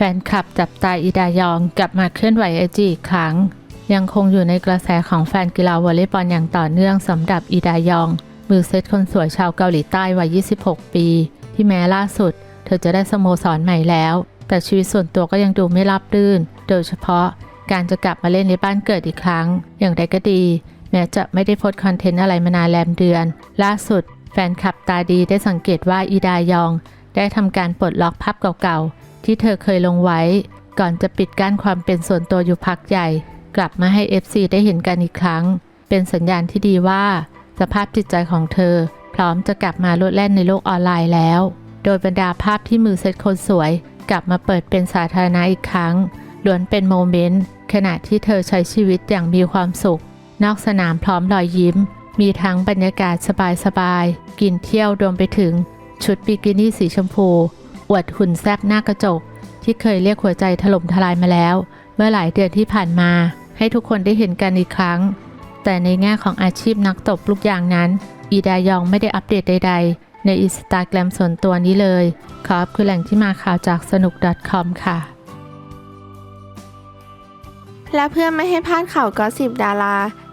แฟนคลับจับตาอีดายองกลับมาเคลื่อนไหวไอจีอีกครั้ง ยังคงอยู่ในกระแสของแฟนกีฬาวอลเลย์บอลอย่างต่อเนื่องสำหรับอีดายอง มือเซตคนสวยชาวเกาหลีใต้วัย 26 ปี ที่แม้ล่าสุด เธอจะได้สโมสรใหม่แล้ว แต่ชีวิตส่วนตัวก็ยังดูไม่ราบรื่น โดยเฉพาะการจะกลับมาเล่นในบ้านเกิดอีกครั้ง อย่างไรก็ดี แม้จะไม่ได้โพสต์คอนเทนต์อะไรมานานแรมเดือน ล่าสุด แฟนคลับตาดีได้สังเกตว่าอีดายอง ได้ทำการปลดล็อกภาพเก่าๆ ที่เธอเคยลงไว้ ก่อนจะปิดกั้นความเป็นส่วนตัวอยู่พักใหญ่ กลับมาให้ FC ได้เห็นกันอีกครั้ง เป็นสัญญาณที่ดีว่า สภาพจิตใจของเธอ พร้อมจะกลับมาโลดแล่นในโลกออนไลน์แล้ว โดยบรรดาภาพที่มือเซตคนสวย กลับมาเปิดเป็นสาธารณะอีกครั้งล้วนเป็นโมเมนต์ขณะที่เธอใช้ชีวิตอย่างมีความสุข นอกสนามพร้อมรอยยิ้ม มีทั้งบรรยากาศสบายๆ กินเที่ยวรวมไปถึง ชุดบิกินี่สีชมพู อวดหุ่นแซบหน้ากระจก ที่เคยเรียกหัวใจถล่มทลายมาแล้ว เมื่อหลายเดือนที่ผ่านมา ให้ทุกคนได้เห็นกันอีกครั้ง แต่ในแง่ของอาชีพนักตบลูกยางนั้น อีดายองไม่ได้อัปเดตใด ๆ ในอินสตาแกรมส่วนตัวนี้เลย ขอบคือแหล่งที่มาข่าวจากสนุก .com ค่ะ และเพื่อไม่ให้พลาดข่าวก็สิบดารา